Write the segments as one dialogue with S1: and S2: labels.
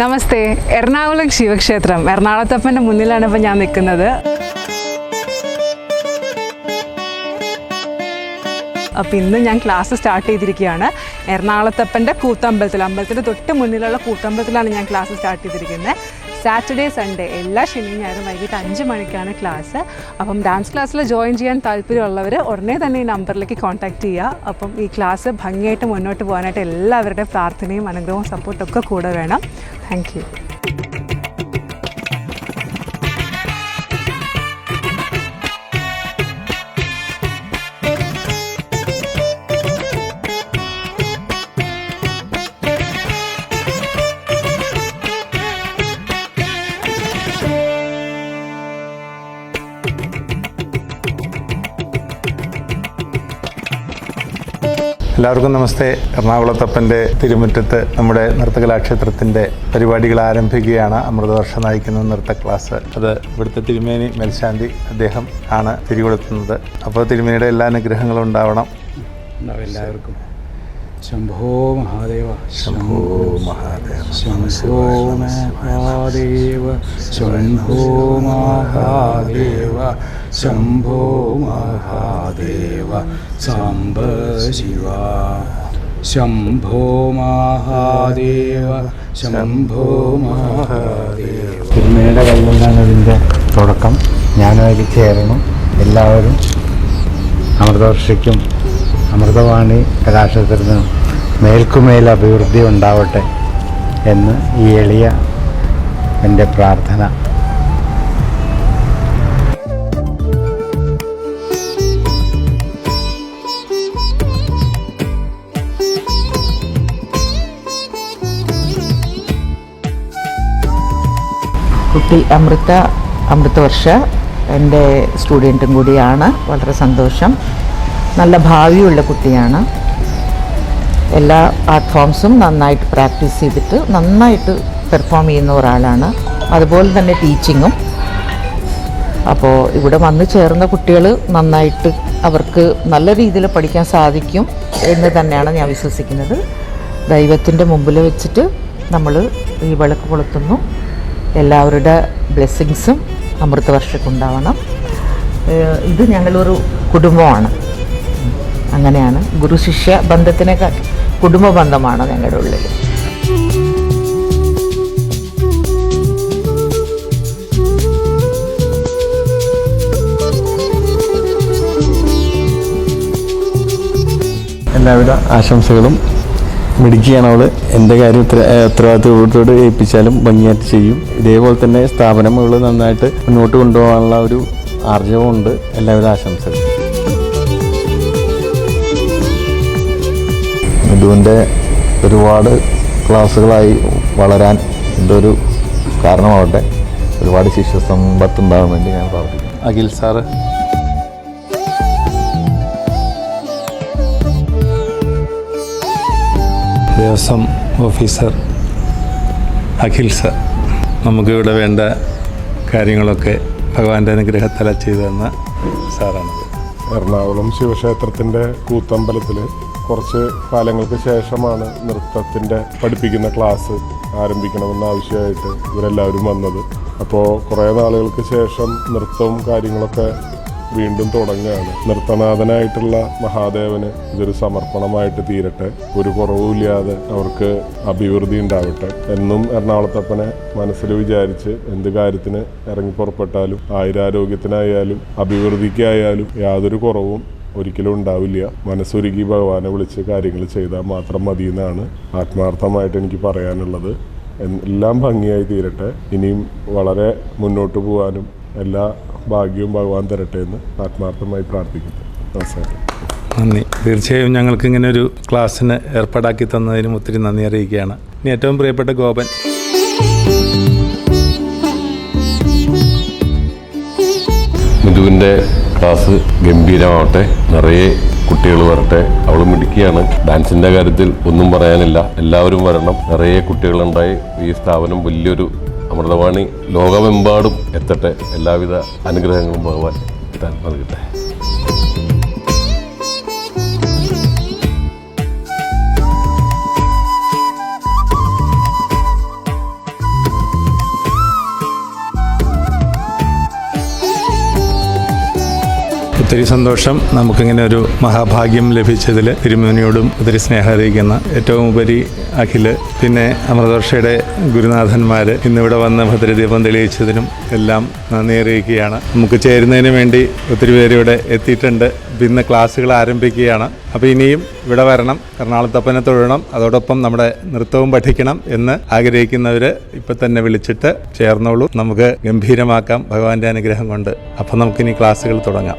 S1: നമസ്തേ. എറണാകുളം ശിവക്ഷേത്രം. എറണാകുളത്തപ്പന്റെ മുന്നിലാണ് ഇപ്പം ഞാൻ നിൽക്കുന്നത് അപ്പോൾ ഇന്ന് ഞാൻ ക്ലാസ് സ്റ്റാർട്ട് ചെയ്തിരിക്കുകയാണ്. എറണാകുളത്തപ്പന്റെ കൂത്തമ്പലത്തിൽ അമ്പലത്തിന്റെ തൊട്ട് മുന്നിലുള്ള കൂത്തമ്പലത്തിലാണ് ഞാൻ ക്ലാസ് സ്റ്റാർട്ട് ചെയ്തിരിക്കുന്നത്. സാറ്റർഡേ സൺഡേ എല്ലാ ശനി ഞായറും വൈകിട്ട് അഞ്ച് മണിക്കാണ് ക്ലാസ്. അപ്പം ഡാൻസ് ക്ലാസ്സിൽ ജോയിൻ ചെയ്യാൻ താല്പര്യമുള്ളവർ ഉടനെ തന്നെ ഈ നമ്പറിലേക്ക് കോൺടാക്റ്റ് ചെയ്യുക. അപ്പം ഈ ക്ലാസ് ഭംഗിയായിട്ട് മുന്നോട്ട് പോകാനായിട്ട് എല്ലാവരുടെയും പ്രാർത്ഥനയും അനുഗ്രഹവും സപ്പോർട്ടൊക്കെ കൂടെ വേണം. Thank you.
S2: എല്ലാവർക്കും നമസ്തേ. എറണാകുളത്തപ്പന്റെ തിരുമുറ്റത്ത് നമ്മുടെ നൃത്തകലാക്ഷേത്രത്തിന്റെ പരിപാടികൾ ആരംഭിക്കുകയാണ്. അമൃതവർഷം നയിക്കുന്ന നൃത്ത ക്ലാസ്. അത് ഇവിടുത്തെ തിരുമേനി മേൽശാന്തി അദ്ദേഹം ആണ് തിരികൊളുത്തുന്നത്. അപ്പോൾ തിരുമേനിയുടെ എല്ലാ അനുഗ്രഹങ്ങളും ഉണ്ടാവണം.
S3: എല്ലാവർക്കും. ശംഭോ മഹാദേവ
S2: ശംഭോ മഹാദേവ
S3: ശംഭോ മഹാദേവ ശംഭോ മഹാദേവ ശംഭോ മഹാദേവ സാംബ ശിവ ശംഭോ മഹാദേവ ശംഭോ മഹാദേവ. തിരുമേനിയുടെ കയ്യിലാണ് ഇതിന്റെ തുടക്കം. ഞാനും അതിൽ ചേരണം. എല്ലാവരും അമൃതവർഷയ്ക്കും അമൃതവാണി കലാക്ഷേത്രത്തിനും മേൽക്കുമേൽ അഭിവൃദ്ധി ഉണ്ടാവട്ടെ എന്ന് ഈ എളിയ എന്റെ പ്രാർത്ഥന.
S4: കുട്ടി അമൃത അമൃതവർഷ എന്റെ സ്റ്റുഡന്റും കൂടിയാണ്. വളരെ സന്തോഷം. നല്ല ഭാവിയുള്ള കുട്ടിയാണ്. എല്ലാ ആർട്ട് ഫോംസും നന്നായിട്ട് പ്രാക്ടീസ് ചെയ്തിട്ട് നന്നായിട്ട് പെർഫോം ചെയ്യുന്ന ഒരാളാണ്. അതുപോലെ തന്നെ ടീച്ചിങ്ങും. അപ്പോൾ ഇവിടെ വന്ന് ചേർന്ന കുട്ടികൾ നന്നായിട്ട് അവർക്ക് നല്ല രീതിയിൽ പഠിക്കാൻ സാധിക്കും എന്ന് തന്നെയാണ് ഞാൻ വിശ്വസിക്കുന്നത്. ദൈവത്തിന്റെ മുമ്പിൽ വെച്ചിട്ട് നമ്മൾ ഈ വിളക്ക് കൊളുത്തുന്നു. എല്ലാവരുടെ ബ്ലെസ്സിങ്സും അമൃത വർഷക്കുണ്ടാവണം ഇത് ഞങ്ങളൊരു കുടുംബമാണ്. അങ്ങനെയാണ് ഗുരുശിഷ്യ ബന്ധത്തിനേക്കാൾ കുടുംബ ബന്ധമാണ് ഞങ്ങളുടെ ഉള്ളിൽ.
S5: എല്ലാവിധ ആശംസകളും മിടുക്കിയാണ് അവൾ. എന്റെ കാര്യം ഉത്തര ഉത്തരവാദിത്തത്തോട് ഏൽപ്പിച്ചാലും ഭംഗിയായിട്ട് ചെയ്യും. ഇതേപോലെ തന്നെ സ്ഥാപനം അവൾ നന്നായിട്ട് മുന്നോട്ട് കൊണ്ടുപോകാനുള്ള ഒരു ആർജവമുണ്ട്. എല്ലാവിധ ആശംസകളും.
S6: മിഥുവിന്റെ ഒരുപാട് ക്ലാസ്സുകളായി വളരാൻ ഇതൊരു കാരണമാവട്ടെ. ഒരുപാട് ശിഷ്യസമ്പത്ത് ഉണ്ടാകാൻ വേണ്ടി ഞാൻ പ്രാർത്ഥിക്കുന്നു.
S2: Akhil sir. Devaswom officer Akhil sir നമുക്കിവിടെ വേണ്ട കാര്യങ്ങളൊക്കെ ഭഗവാന്റെ അനുഗ്രഹത്തല ചെയ്തു തന്ന സാറാണത്.
S7: എറണാകുളം ശിവക്ഷേത്രത്തിന്റെ കൂത്തമ്പലത്തിൽ കുറച്ച് കാലങ്ങൾക്ക് ശേഷമാണ് നൃത്തത്തിന്റെ പഠിപ്പിക്കുന്ന ക്ലാസ് ആരംഭിക്കണമെന്ന ആവശ്യമായിട്ട് ഇവരെല്ലാവരും വന്നത്. അപ്പോൾ കുറേ നാളുകൾക്ക് ശേഷം നൃത്തവും കാര്യങ്ങളൊക്കെ വീണ്ടും തുടങ്ങുകയാണ്. നൃത്തനാഥനായിട്ടുള്ള മഹാദേവന് ഇതൊരു സമർപ്പണമായിട്ട് തീരട്ടെ. ഒരു കുറവുമില്ലാതെ അവർക്ക് അഭിവൃദ്ധി ഉണ്ടാവട്ടെ. എന്നും എറണാകുളത്തപ്പനെ മനസ്സിൽ വിചാരിച്ച് എന്ത് കാര്യത്തിന് ഇറങ്ങി പുറപ്പെട്ടാലും ആയുരാരോഗ്യത്തിനായാലും അഭിവൃദ്ധിക്കായാലും യാതൊരു കുറവും ഒരിക്കലും ഉണ്ടാവില്ല. മനസ്സൊരുക്കി ഭഗവാനെ വിളിച്ച് കാര്യങ്ങൾ ചെയ്താൽ മാത്രം മതി എന്നാണ് ആത്മാർത്ഥമായിട്ട് എനിക്ക് പറയാനുള്ളത്. എല്ലാം ഭംഗിയായി തീരട്ടെ. ഇനിയും വളരെ മുന്നോട്ട് പോകാനും എല്ലാ ഭാഗ്യവും ഭഗവാൻ തരട്ടെ എന്ന് ആത്മാർത്ഥമായി പ്രാർത്ഥിക്കുന്നു. നമസ്കാരം.
S2: നന്ദി. തീർച്ചയായും ഞങ്ങൾക്ക് ഇങ്ങനെ ഒരു ക്ലാസ്സിന് ഏർപ്പാടാക്കി തന്നതിനും ഒത്തിരി നന്ദി അറിയിക്കുകയാണ്. ഇനി ഏറ്റവും പ്രിയപ്പെട്ട ഗോപൻ.
S8: മിഥുവിന്റെ ക്ലാസ് ഗംഭീരമാവട്ടെ. നിറയെ കുട്ടികൾ വരട്ടെ. അവൾ മിടുക്കിയാണ്. ഡാൻസിന്റെ കാര്യത്തിൽ ഒന്നും പറയാനില്ല. എല്ലാവരും വരണം. നിറയെ കുട്ടികളുണ്ടായി. ഈ സ്ഥാപനം വലിയൊരു അമൃതവാണി ലോകമെമ്പാടും എത്തട്ടെ. എല്ലാവിധ അനുഗ്രഹങ്ങളും ഭഗവാൻ നൽകട്ടെ.
S2: ഒത്തിരി സന്തോഷം. നമുക്കിങ്ങനെ ഒരു മഹാഭാഗ്യം ലഭിച്ചതിൽ തിരുമേനിയോടും ഒത്തിരി സ്നേഹം അറിയിക്കുന്ന ഏറ്റവും ഉപരി അഖിൽ പിന്നെ അമൃതവർഷയുടെ ഗുരുനാഥന്മാർ ഇന്നിവിടെ വന്ന് ഭദ്രദീപം തെളിയിച്ചതിനും എല്ലാം നന്ദി അറിയിക്കുകയാണ്. നമുക്ക് ചേരുന്നതിന് വേണ്ടി ഒത്തിരി പേര് ഇവിടെ എത്തിയിട്ടുണ്ട്. ഇന്ന് ക്ലാസ്സുകൾ ആരംഭിക്കുകയാണ്. അപ്പോൾ ഇനിയും ഇവിടെ വരണം എറണാകുളത്തപ്പനെ തൊഴണം അതോടൊപ്പം നമ്മുടെ നൃത്തവും പഠിക്കണം എന്ന് ആഗ്രഹിക്കുന്നവർ ഇപ്പം തന്നെ വിളിച്ചിട്ട് ചേർന്നോളൂ. നമുക്ക് ഗംഭീരമാക്കാം ഭഗവാന്റെ അനുഗ്രഹം കൊണ്ട്. അപ്പം നമുക്കിനി ക്ലാസ്സുകൾ തുടങ്ങാം.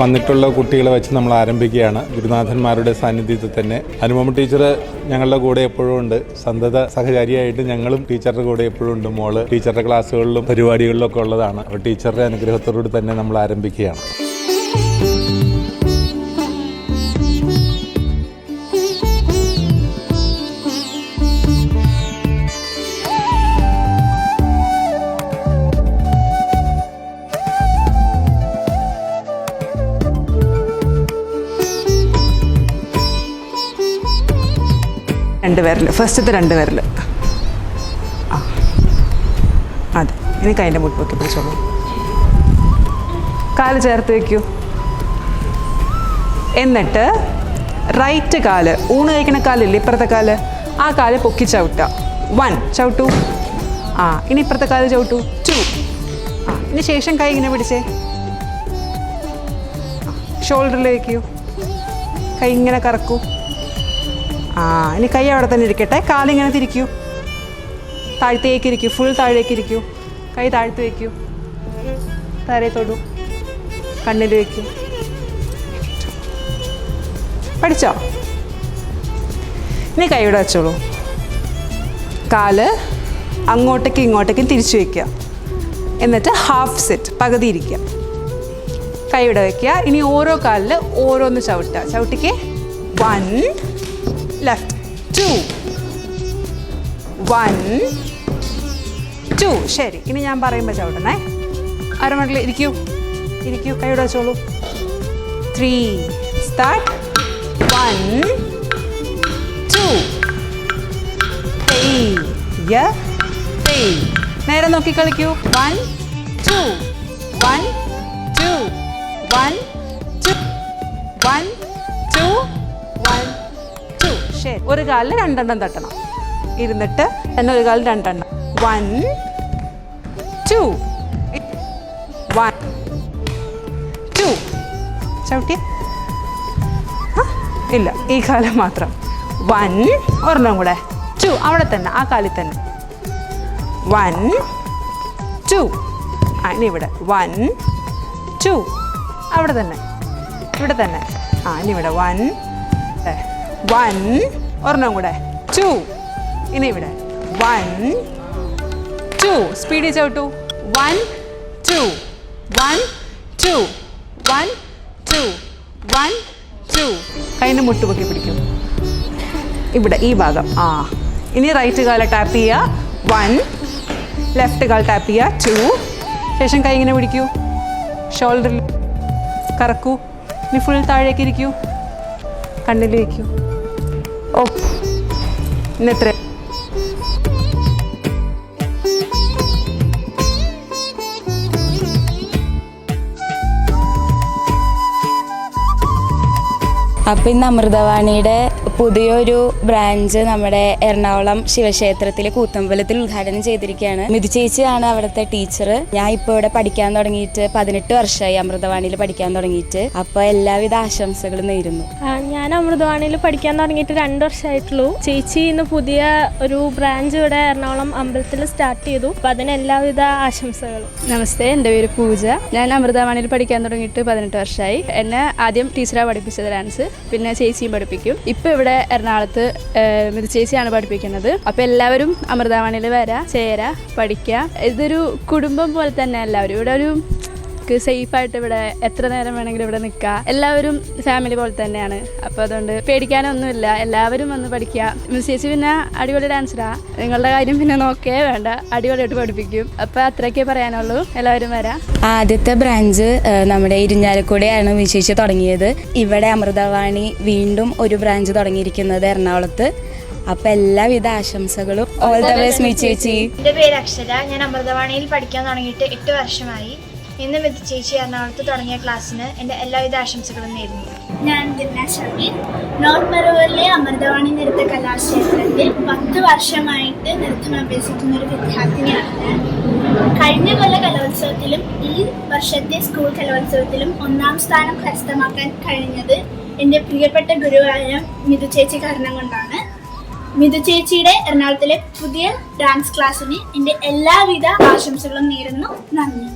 S2: വന്നിട്ടുള്ള കുട്ടികളെ വെച്ച് നമ്മൾ ആരംഭിക്കുകയാണ്. ഗുരുനാഥന്മാരുടെ സാന്നിധ്യത്തിൽ തന്നെ. അനുപമ ടീച്ചർ ഞങ്ങളുടെ കൂടെ എപ്പോഴും ഉണ്ട്. സന്തത സഹചാരിയായിട്ട് ഞങ്ങളും ടീച്ചറുടെ കൂടെ എപ്പോഴും ഉണ്ട്. മോൾ ടീച്ചറുടെ ക്ലാസ്സുകളിലും പരിപാടികളിലും ഒക്കെ ഉള്ളതാണ്. അപ്പോൾ ടീച്ചറുടെ അനുഗ്രഹത്തോടുകൂടി തന്നെ നമ്മൾ ആരംഭിക്കുകയാണ്.
S1: രണ്ട് വിരൽ ഫസ്റ്റത്തെ രണ്ട് വിരൽ. ആ. അതെ. ഇനി കൈന്റെ പൊക്കി പിടിച്ചോളൂ. കാൽ ചേർത്ത് വയ്ക്കൂ. എന്നിട്ട് റൈറ്റ് കാൽ ഊണ് കഴിക്കണ കാലില്ലേ ഇപ്പുറത്തെ കാൽ? ആ കാൽ പൊക്കി ചവിട്ടുക. വൺ ചവിട്ടു. ആ ഇനി ഇപ്പുറത്തെ കാൽ ചവിട്ടു. ടു ആ ഇനി ശേഷം കൈ ഇങ്ങനെ പിടിച്ചേ. ഷോൾഡറിൽ വയ്ക്കൂ. കൈ ഇങ്ങനെ കറക്കൂ. ആ ഇനി കൈ അവിടെ തന്നെ ഇരിക്കട്ടെ. കാലിങ്ങനെ തിരിക്കൂ. താഴത്തേക്ക് ഇരിക്കൂ. ഫുൾ താഴേക്ക് ഇരിക്കൂ. കൈ താഴ്ത്തി വയ്ക്കൂ താരെ തൊടൂ. കണ്ണിൽ വയ്ക്കൂ പഠിച്ചോ? ഇനി കൈ ഇവിടെ വെച്ചോളൂ. കാൽ അങ്ങോട്ടേക്കും ഇങ്ങോട്ടേക്കും തിരിച്ചു വയ്ക്കുക എന്നിട്ട് ഹാഫ് സെറ്റ് പകുതി ഇരിക്കുക. കൈ ഇവിടെ വയ്ക്കുക ഇനി ഓരോ കാലിൽ ഓരോന്ന് ചവിട്ടുക. ചവിട്ടിക്ക് one left two one two ശരി ഇനി ഞാൻ പറയുമ്പോൾ ചവിടണേ അരമണിൽ ഇരിക്കൂ. ഇരിക്കൂ കൈയുടെ വെച്ചോളൂ. ത്രീ സ്റ്റാർട്ട് വൺ ടു നേരെ നോക്കി കളിക്കൂ. One two one two one ശരി ഒരു കാലിൽ രണ്ടെണ്ണം തട്ടണം. ഇരുന്നിട്ട് തന്നെ ഒരു കാലിൽ രണ്ടെണ്ണം. വൺ ടു വൺ ടു ചവിട്ടി. ഇല്ല ഈ കാലം മാത്രം. വൺ ഒരെണ്ണം കൂടെ. ടു അവിടെ തന്നെ ആ കാലിൽ തന്നെ. വൺ ടു ആ ഇവിടെ. വൺ ടു അവിടെ തന്നെ. ഇവിടെ തന്നെ. ആ ഇനി ഇവിടെ. വൺ വൺ ഒരെണ്ണം കൂടെ. ടു ഇനി ഇവിടെ. വൺ ടു സ്പീഡിൽ ചവിട്ടു. One two one two one two one two കൈന്റെ മുട്ടുപൊക്കി പിടിക്കും. ഇവിടെ ഈ ഭാഗം. ആ. ഇനി റൈറ്റ് കാല ടാപ്പ് ചെയ്യുക. വൺ ലെഫ്റ്റ് കാൽ ടാപ്പ് ചെയ്യുക. ടു ശേഷം കൈ ഇങ്ങനെ പിടിക്കൂ. ഷോൾഡറിൽ കറക്കൂ. ഇനി ഫുൾ താഴേക്ക് ഇരിക്കൂ. കണ്ണിൽ വയ്ക്കൂ ഓ ഇന്ന് എത്ര
S9: അപ്പം ഇന്ന് അമൃതവാണിയുടെ പുതിയൊരു ബ്രാഞ്ച് നമ്മുടെ എറണാകുളം ശിവക്ഷേത്രത്തിലെ കൂത്തമ്പലത്തിൽ ഉദ്ഘാടനം ചെയ്തിരിക്കുകയാണ്. മിഥു ചേച്ചിയാണ് അവിടുത്തെ ടീച്ചർ. ഞാൻ ഇപ്പോൾ ഇവിടെ പഠിക്കാൻ തുടങ്ങിയിട്ട് പതിനെട്ട് വർഷമായി അമൃതവാണിയിൽ പഠിക്കാൻ തുടങ്ങിയിട്ട്. അപ്പോൾ എല്ലാവിധ ആശംസകളും നേരുന്നു.
S10: ആ, ഞാൻ അമൃതവാണിയിൽ പഠിക്കാൻ തുടങ്ങിയിട്ട് രണ്ട് വർഷമായിട്ടുള്ളൂ. ചേച്ചി ഇന്ന് പുതിയ ഒരു ബ്രാഞ്ച് ഇവിടെ എറണാകുളം അമ്പലത്തിൽ സ്റ്റാർട്ട് ചെയ്തു. അപ്പം അതിന് എല്ലാവിധ ആശംസകളും.
S9: നമസ്തേ എന്റെ പേര് പൂജ. ഞാൻ അമൃതവാണിയിൽ പഠിക്കാൻ തുടങ്ങിയിട്ട് പതിനെട്ട് വർഷമായി. എന്നെ ആദ്യം ടീച്ചറാണ് പഠിപ്പിച്ചത് ഡാൻസ് പിന്നെ ചേച്ചിയും പഠിപ്പിക്കും. ഇപ്പോൾ ഇവിടെ എറണാകുളത്ത് ചേച്ചിയാണ് പഠിപ്പിക്കുന്നത്. അപ്പോൾ എല്ലാവരും അമൃതവാണിയിൽ വരാ ചേരാ പഠിക്കുക ഇതൊരു കുടുംബം പോലെ തന്നെ എല്ലാവരും. ഇവിടെ ഒരു സേഫായിട്ട് ഇവിടെ എത്ര നേരം വേണമെങ്കിലും ഇവിടെ നിൽക്കാം. എല്ലാവരും ഫാമിലി പോലെ തന്നെയാണ്. അപ്പോൾ അതുകൊണ്ട് പേടിക്കാനൊന്നുമില്ല. എല്ലാവരും വന്ന് പഠിക്കുക. മിസ് ചേച്ചി പിന്നെ അടിപൊളി ഡാൻസറാ നിങ്ങളുടെ കാര്യം പിന്നെ നോക്കേ വേണ്ട. അടിപൊളിയായിട്ട് പഠിപ്പിക്കും. അപ്പോൾ അത്രയൊക്കെ പറയാനുള്ളൂ. എല്ലാവരും വരാം. ആദ്യത്തെ ബ്രാഞ്ച് നമ്മുടെ ഇരിഞ്ഞാലക്കുടയാണ് വിശേഷിച്ച് തുടങ്ങിയത്. ഇവിടെ അമൃതവാണി വീണ്ടും ഒരു ബ്രാഞ്ച് തുടങ്ങിയിരിക്കുന്നത് എറണാകുളത്ത്. അപ്പൊ എല്ലാവിധ ആശംസകളും. ഓൾ ദ ബെസ്റ്റ് ചേച്ചി
S11: പേര് അക്ഷര. ഞാൻ അമൃതവാണിയിൽ പഠിക്കാൻ തുടങ്ങിയിട്ട് എട്ട് വർഷമായി. ഇന്ന് വിധി ചേച്ചി എറണാകുളത്ത് തുടങ്ങിയ ക്ലാസ്സിന് എന്റെ എല്ലാവിധ ആശംസകളും നേരുന്നു.
S12: ഞാൻ ദിന ഷമീർ. നോർത്ത് മറവൂരിലെ അമൃതവാണി നൃത്ത കലാക്ഷേത്രത്തിൽ പത്ത് വർഷമായിട്ട് നൃത്തം അഭ്യസിക്കുന്ന ഒരു വിദ്യാർത്ഥിനിയാണ് കഴിഞ്ഞ കൊല്ല കലോത്സവത്തിലും ഈ വർഷത്തെ സ്കൂൾ കലോത്സവത്തിലും ഒന്നാം സ്ഥാനം കരസ്ഥമാക്കാൻ കഴിഞ്ഞത് എന്റെ പ്രിയപ്പെട്ട ഗുരുവായ മിഥു ചേച്ചി കാരണം കൊണ്ടാണ്. മിഥു ചേച്ചിയുടെ എറണാകുളത്തിലെ പുതിയ ഡാൻസ് ക്ലാസ്സിന് എന്റെ എല്ലാവിധ ആശംസകളും നേരുന്നു. നന്ദി.